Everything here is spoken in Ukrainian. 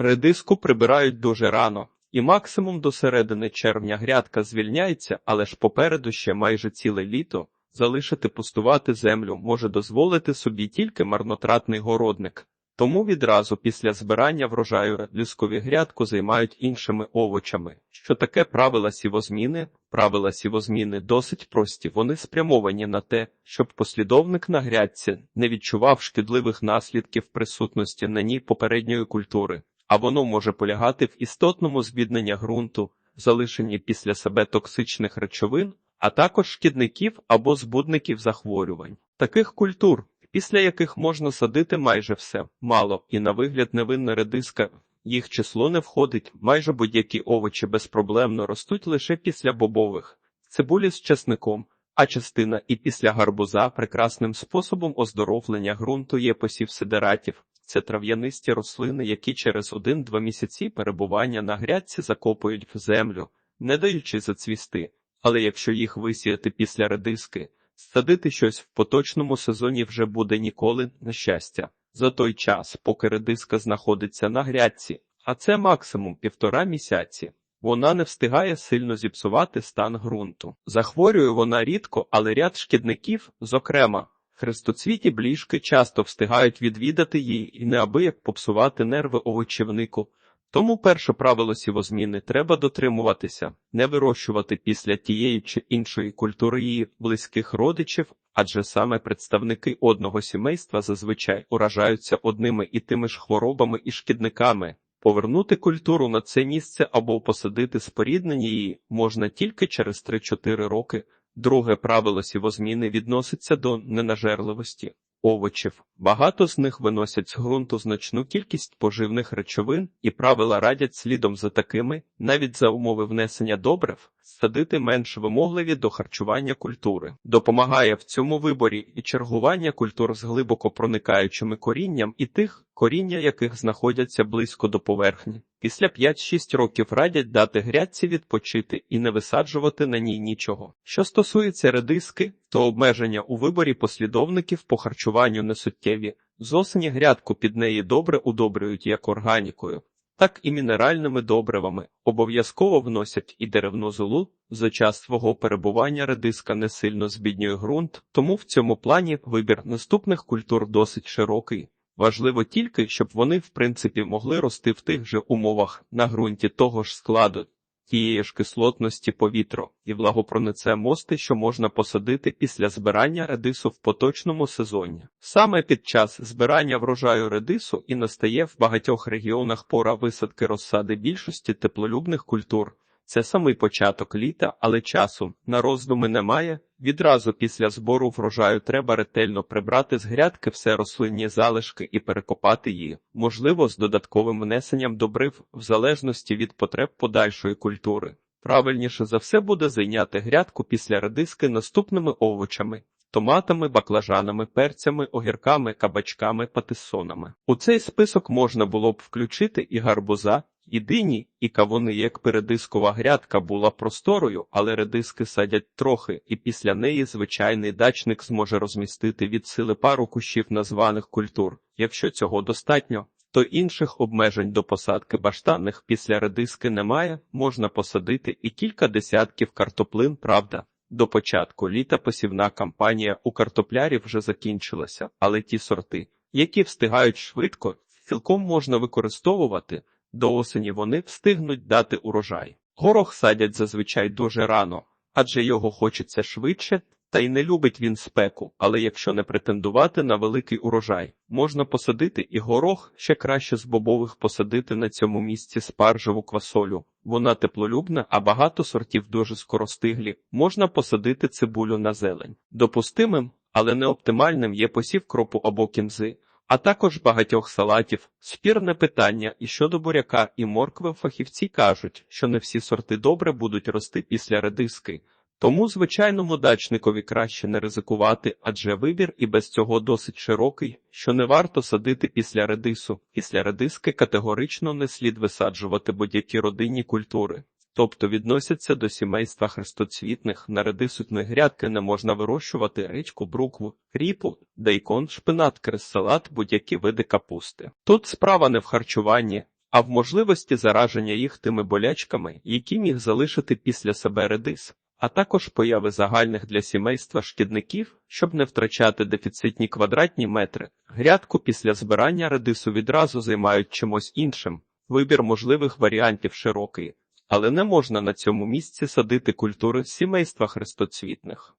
Редиску прибирають дуже рано, і максимум до середини червня грядка звільняється, але ж попереду ще майже ціле літо. Залишити пустувати землю може дозволити собі тільки марнотратний городник. Тому відразу після збирання врожаю редискові грядку займають іншими овочами. Що таке правила сівозміни? Правила сівозміни досить прості. Вони спрямовані на те, щоб послідовник на грядці не відчував шкідливих наслідків присутності на ній попередньої культури, а воно може полягати в істотному збідненні ґрунту, залишенні після себе токсичних речовин, а також шкідників або збудників захворювань. Таких культур, після яких можна садити майже все, мало і на вигляд невинна редиска. Їх число не входить, майже будь-які овочі безпроблемно ростуть лише після бобових, цибулі з чесником, а частина і після гарбуза прекрасним способом оздоровлення ґрунту є посів сидератів. Це трав'янисті рослини, які через один-два місяці перебування на грядці закопують в землю, не даючи зацвісти. Але якщо їх висіяти після редиски, садити щось в поточному сезоні вже буде ніколи на щастя. За той час, поки редиска знаходиться на грядці, а це максимум півтора місяці. Вона не встигає сильно зіпсувати стан ґрунту. Захворює вона рідко, але ряд шкідників, зокрема, хрестоцвіті бліжки часто встигають відвідати її і неабияк попсувати нерви овочівнику. Тому перше правило сівозміни треба дотримуватися, не вирощувати після тієї чи іншої культури її близьких родичів, адже саме представники одного сімейства зазвичай уражаються одними і тими ж хворобами і шкідниками. Повернути культуру на це місце або посадити споріднені її можна тільки через 3-4 роки. Друге правило сівозміни відноситься до ненажерливості овочів. Багато з них виносять з ґрунту значну кількість поживних речовин, і правила радять слідом за такими, навіть за умови внесення добрив, садити менш вимогливі до харчування культури. Допомагає в цьому виборі і чергування культур з глибоко проникаючими корінням і тих, коріння яких знаходяться близько до поверхні. Після 5-6 років радять дати грядці відпочити і не висаджувати на ній нічого. Що стосується редиски, то обмеження у виборі послідовників по харчуванню не суттєві. З осені грядку під неї добре удобрюють як органікою, так і мінеральними добривами. Обов'язково вносять і деревну золу. За час свого перебування редиска не сильно збіднює ґрунт, тому в цьому плані вибір наступних культур досить широкий. Важливо тільки, щоб вони, в принципі, могли рости в тих же умовах на ґрунті того ж складу, тієї ж кислотності повітря і влагопронице мости, що можна посадити після збирання редису в поточному сезоні. Саме під час збирання врожаю редису і настає в багатьох регіонах пора висадки розсади більшості теплолюбних культур. Це самий початок літа, але часу на роздуми немає. Відразу після збору врожаю треба ретельно прибрати з грядки все рослинні залишки і перекопати її, можливо, з додатковим внесенням добрив в залежності від потреб подальшої культури. Правильніше за все буде зайняти грядку після редиски наступними овочами. Томатами, баклажанами, перцями, огірками, кабачками, патисонами. У цей список можна було б включити і гарбуза, і дині, і кавуни, як передискова грядка була просторою, але редиски садять трохи, і після неї звичайний дачник зможе розмістити від сили пару кущів названих культур. Якщо цього достатньо, то інших обмежень до посадки баштанних після редиски немає, можна посадити і кілька десятків картоплин, правда. До початку літа посівна кампанія у картоплярів вже закінчилася, але ті сорти, які встигають швидко, цілком можна використовувати. До осені вони встигнуть дати урожай. Горох садять зазвичай дуже рано, адже його хочеться швидше, та й не любить він спеку, але якщо не претендувати на великий урожай, можна посадити і горох, ще краще з бобових посадити на цьому місці спаржеву квасолю. Вона теплолюбна, а багато сортів дуже скоростиглі. Можна посадити цибулю на зелень. Допустимим, але не оптимальним є посів кропу або кінзи а також багатьох салатів. Спірне питання і щодо буряка і моркви фахівці кажуть, що не всі сорти добре будуть рости після редиски. Тому звичайному дачникові краще не ризикувати, адже вибір і без цього досить широкий, що не варто садити після редису. Після редиски категорично не слід висаджувати будь-які родинні культури тобто відносяться до сімейства хрестоцвітних, на редисутні грядки не можна вирощувати річку, брукву, кріпу, дейкон, шпинат, крес-салат, будь-які види капусти. Тут справа не в харчуванні, а в можливості зараження їх тими болячками, які міг залишити після себе редис, а також появи загальних для сімейства шкідників, щоб не втрачати дефіцитні квадратні метри. Грядку після збирання редису відразу займають чимось іншим. Вибір можливих варіантів широкий, але не можна на цьому місці садити культури сімейства хрестоцвітних.